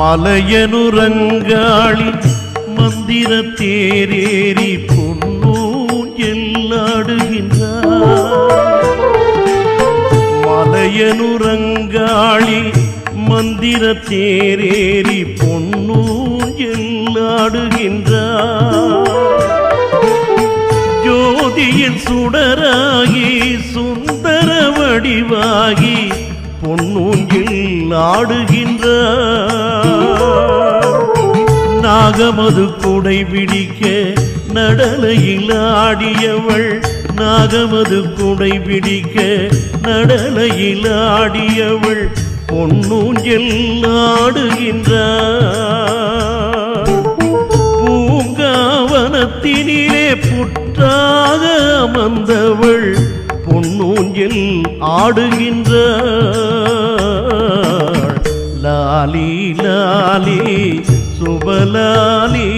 மலையனுரங்காளி மந்திர தேரேறி பொன்னூஞ்சல் எல்லாடுகின்றார் மலையனுரங்காளி மந்திர தேரேறி பொன்னூஞ்சல் எல்லாடுகின்றார் ஜோதியின் சுடராகி சுந்தர வடிவாகி பொன்னூங்கில் ஆடுகின்ற நாகமது குடை பிடிக்க நடலையில் ஆடியவள். நாகமது குடை பிடிக்க நடலையில் ஆடியவள். பொன்னூஞ்சல் ஆடுகின்றார். பூங்காவனத்தினிலே புற்றாக அமர்ந்தவள் பொன்னூஞ்சல் ஆடுகின்றாள் லாலி லாலி சுபலாலி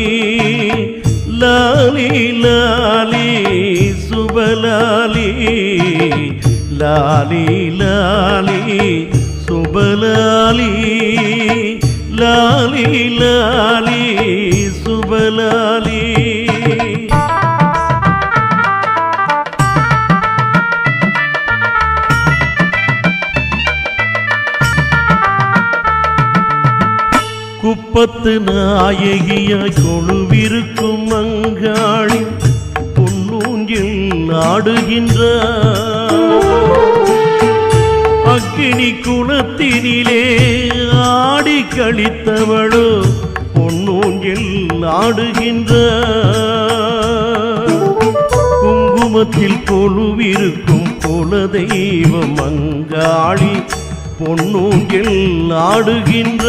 லாலி லாலி சுபலாலி லாலி லாலி சுபலாலி லாலி லாலி. குப்பத்து நாயகியாய் கொழுவிருக்கும் அங்காளி பொன்னூஞ்சில் ஆடுகின்றார் அக்கினி குணத்தினிலே ஆடி கழித்தவளோ பொன்னூஞ்சில் ஆடுகின்றார் குங்குமத்தில் கொழுவிருக்கும் குல தெய்வம் அங்காளி பொன்னூங்கில் ஆடுகின்ற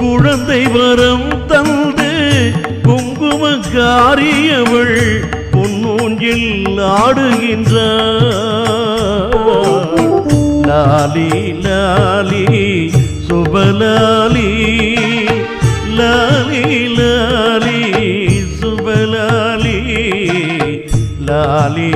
குழந்தை வரம் தந்து குங்குமக்காரியவள் பொன்னூங்கில் ஆடுகின்றார். லாலி லாலி சுபலாலி லாலி லாலி சுபலாலி லாலி